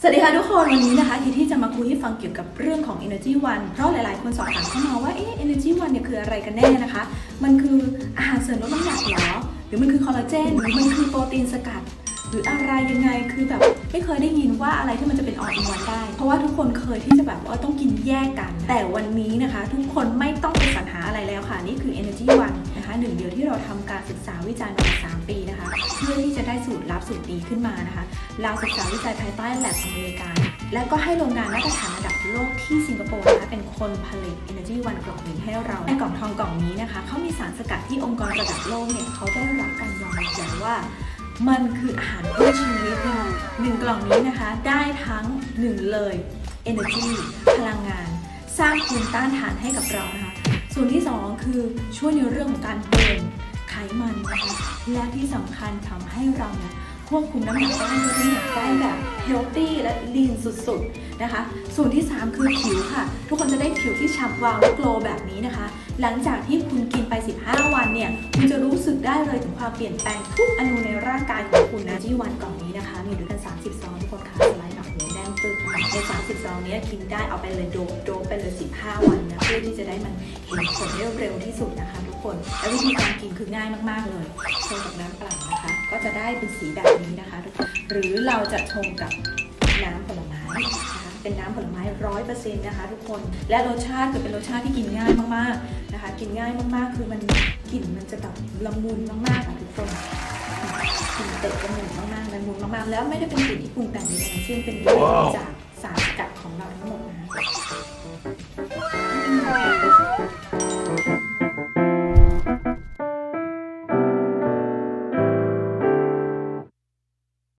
สวัสดีค่ะทุกคนวันนี้นะคะคิดที่จะมาคุยให้ฟังเกี่ยวกับเรื่องของ Energy One เพราะหลายๆ คนสอบถามเข้ามาว่าเอ๊ะ Energy One เนี่ยคืออะไรกันแน่นะคะ มันคืออาหารเสริมลดน้ำหนักเหรอหรือมันคือคอลลาเจนหรือมันคือโปรตีนสกัด หรืออะไรยังไงคือแบบไม่เคยได้ยินว่าอะไรที่มันจะเป็นออนอินวันได้ เพราะว่าทุกคนเคยที่จะแบบว่าต้องกินแยกกัน แต่วันนี้นะคะ ทุกคนไม่ต้องไปสรรหาอะไร หนึ่งเดียวที่เราทำการศึกษาวิจัยมาสามปีนะคะ เพื่อที่จะได้สูตรลับสูตรดีขึ้นมานะคะ เราศึกษาวิจัยภายใต้แลบอเมริกาและก็ให้โรงงานมาตรฐานระดับโลกที่สิงคโปร์นะคะเป็นคนผลิต Energy One กล่องนี้ให้เราในกล่องทองกล่องนี้นะคะเขามีสารสกัดที่องค์กรระดับโลกเนี่ยเขาได้รับการยอมรับอย่างว่ามันคืออาหารเพื่อชีวิตค่ะหนึ่งกล่องนี้นะคะ ได้ทั้งหนึ่งเลย Energy พลังงาน สร้างภูมิต้านทานให้กับเรานะคะ ส่วนที่สองคือช่วยในเรื่องของการเบิร์นไขมันนะคะและที่สำคัญทำให้เราเนี่ยควบคุมน้ำหนักได้ลดน้ำหนักได้แบบเฮลตี้และลีนสุดๆนะคะ ส่วนที่ 3 คือผิวค่ะ ทุกคนจะได้ผิวที่ฉ่ำวาวและโกลแบบนี้นะคะ หลังจากที่คุณกินไป 15 วันเนี่ย คุณจะรู้สึกได้เลยถึงความเปลี่ยนแปลงทุกอนูในร่างกายของคุณนะที่วันกล่องนี้นะคะมีด้วยกัน ปึ๊กนะคะใน30ซองเนี้ยกินได้เอาไปเลยโดบโดบไปเลย15วันนะเพื่อที่จะได้มันเห็นผลได้เร็วที่สุดนะคะทุกคนและวิธีการกินคือง่ายมากๆเลยชงกับน้ำเปล่านะคะ ก็จะได้เป็นสีแบบนี้นะคะทุกคนหรือเราจะชงกับน้ำผลไม้นะคะเป็นน้ำผลไม้ร้อยเปอร์เซ็นต์นะคะ ทุกคนและรสชาติคือเป็นรสชาติที่กินง่ายมากๆนะคะ กินง่ายมากๆ คือมันกลิ่นมันจะแบบละมุนมากๆค่ะทุกคนกลิ่นเตะจมูกมากๆละมุนมากๆ แล้วไม่ได้เป็นกลิ่นที่ปรุงแต่งใดๆทั้งสิ้นเป็นกลิ่นจาก สารสกัดของเราทั้ง